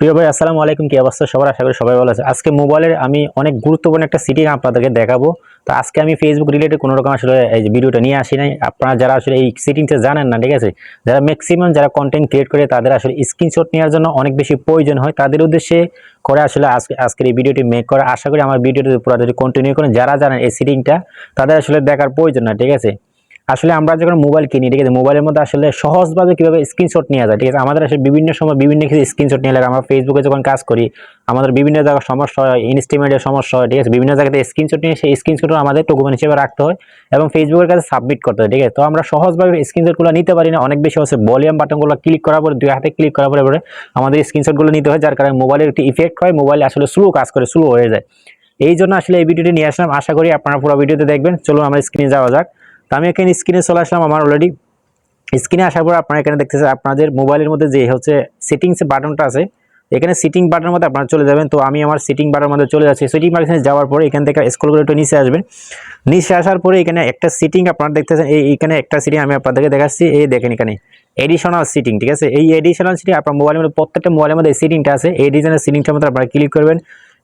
প্রিয় ভাই, আসসালামু আলাইকুম। কি অবস্থা? সবার আশা করি সবাই ভালো আছে আজকে মোবাইলের আমি অনেক গুরুত্বপূর্ণ একটা সিটিং আপনাদেরকে দেখাবো। তো আজকে আমি ফেসবুক রিলেটেড কোনো রকম আসলে এই ভিডিওটা নিয়ে আসি নাই। আপনারা যারা আসলে এই সিটিংটা জানেন না, ঠিক আছে? যারা ম্যাক্সিমাম যারা কন্টেন্ট ক্রিয়েট করে তাদের আসলে স্ক্রিনশট নেওয়ার জন্য অনেক বেশি প্রয়োজন হয়। তাদের উদ্দেশ্যে করে আসলে আজকে আজকের এই ভিডিওটি মেক করা। আশা করি আমার ভিডিওটি পুরো যদি কন্টিনিউ করেন, যারা জানেন এই সিটিংটা তাদের আসলে দেখার প্রয়োজন না ঠিক আছে? আসলে আমরা যখন মোবাইল কিনি, ঠিক আছে, মোবাইলের মধ্যে আসলে সহজভাবে কীভাবে স্ক্রিনশট নেওয়া যায়, ঠিক আছে, আমাদের আসলে বিভিন্ন সময় বিভিন্ন কিছু স্ক্রিনশট নিয়ে লাগে। আমরা ফেসবুকে যখন কাজ করি, আমাদের বিভিন্ন জায়গায় সমস্যা হয় ইনস্টিমেটের সমস্যা হয়, ঠিক আছে, বিভিন্ন জায়গাতে স্ক্রিনশট নিয়ে সেই স্ক্রিনশটও আমাদের ডকুমেন্ট হিসেবে রাখতে হয় এবং ফেসবুকের কাছে সাবমিট করতে হয়, ঠিক আছে। তো আমরা সহজভাবে স্ক্রিনশটগুলো নিতে পারি না, অনেক বেশি হচ্ছে ভলিউম বাটনগুলো ক্লিক করার পরে, দুই হাতে ক্লিক করার পরে পরে আমাদের স্ক্রিনশটগুলো নিতে হয়, যার কারণে মোবাইলের একটি ইফেক্ট হয় মোবাইল আসলে স্লো কাজ করে স্লো হয়ে যায়। এই জন্য আসলে এই ভিডিওটি নিয়ে আসলাম। আশা করি আপনারা পুরো ভিডিওতে দেখবেন। চলুন, আমরা স্ক্রিনে যাওয়া যাক। তো আমি এখানে স্ক্রিনে চলে আসলাম আমার অলরেডি স্ক্রিনে আসার পর আপনারা এখানে দেখতেছেন, আপনাদের মোবাইলের মধ্যে যে হচ্ছে সেটিংস বাটনটা আছে, এখানে সিটিং বাটনের মধ্যে আপনারা চলে যাবেন। তো আমি আমার সিটিং বাটনের মধ্যে চলে যাচ্ছি। সিটিং বাটনে যাওয়ার পরে এখান থেকে স্ক্রল করে একটু নিচে আসবেন। নিচে আসার পরে এখানে একটা সিটিং আপনারা দেখতেছেন, এই এখানে একটা সিটিং আমি আপনাদেরকে দেখাচ্ছি। এই দেখেন এখানে এডিশনাল সিটিং ঠিক আছে? এই এডিশনাল সিটিং আপনার মোবাইলের মধ্যে, প্রত্যেকটা মোবাইলের মধ্যে এই সিটিংটা আছে। এই এডিশনাল সিটিংটার মধ্যে আপনারা ক্লিক করবেন।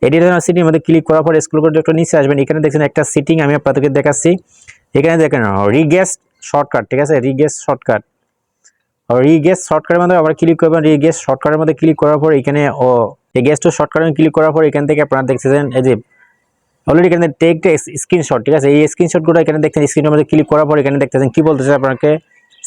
এডিশনাল সিটিং মধ্যে ক্লিক করার পরে স্ক্রল করে একটু নিচে আসবেন। এখানে দেখছেন একটা সিটিং আমি আপনাদেরকে দেখাচ্ছি। এখানে দেখেন রিগেস শর্টকাট ঠিক আছে? রিগেস শর্টকাট রিগেস শর্টকাটের মধ্যে আবার ক্লিক করবেন রিগেস শর্টকাটের মধ্যে ক্লিক করার পর এখানে, ও রিগেস্ট শর্টকাটে ক্লিক করার পর এখান থেকে আপনারা দেখতেছেন, এই যে অলরেডি এখানে টেক স্ক্রিনশট ঠিক আছে? এই স্ক্রিনশটগুলো এখানে দেখছেন স্ক্রিনের মধ্যে ক্লিক করার পর এখানে দেখতেছেন, কি বলতেছে আপনাকে?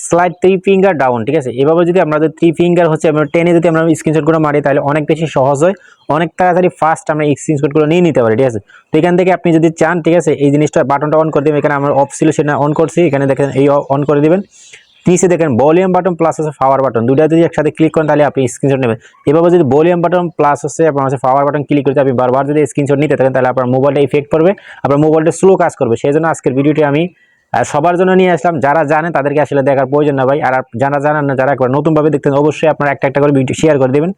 স্লাইড থ্রি ফিঙ্গার ডাউন ঠিক আছে? এভাবে যদি আমাদের থ্রি ফিঙ্গার হচ্ছে, আমরা টেনে যদি আমরা স্ক্রিনশটগুলো মারি, তাহলে অনেক বেশি সহজ হয়। অনেক তাড়াতাড়ি ফাস্ট আমরা স্ক্রিনশটগুলো নিয়ে নিতে পারি, ঠিক আছে? তো এখান থেকে আপনি যদি চান, ঠিক আছে, এই জিনিসটা বাটনটা অন করে দেবেন। এখানে আমার অফ ছিল, সেটা অন করছি। এখানে দেখেন এই অন করে দেবেন। নিচে দেখেন ভলিউম বাটন প্লাস হচ্ছে পাওয়ার বাটন দুইটা যদি একসাথে ক্লিক করেন, তাহলে আপনি স্ক্রিনশট নেবেন। এভাবে যদি ভলিউম বাটন প্লাস হচ্ছে, আপনার হচ্ছে পাওয়ার বাটন ক্লিক করতে আপনি বারবার যদি স্ক্রিনশট নিতে থাকেন, তাহলে আপনার মোবাইলটা ইফেক্ট করবে আপনার মোবাইলটা স্লো কাজ করবে। সেই জন্য আজকের ভিডিওটি আমি সবার জন্য নিয়ে আসলাম। যারা জানে তাদেরকে আসলে দেখার প্রয়োজন না ভাই। আর যারা জানেন না, যারা একবার নতুনভাবে দেখতেন অবশ্যই আপনারা একটা একটা করে ভিডিও শেয়ার করে দেবেন।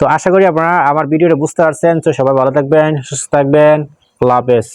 তো আশা করি আপনারা আমার ভিডিওটা বুঝতে পারছেন। তো সবাই ভালো থাকবেন, সুস্থ থাকবেন। আল্লাহ হাফেজ।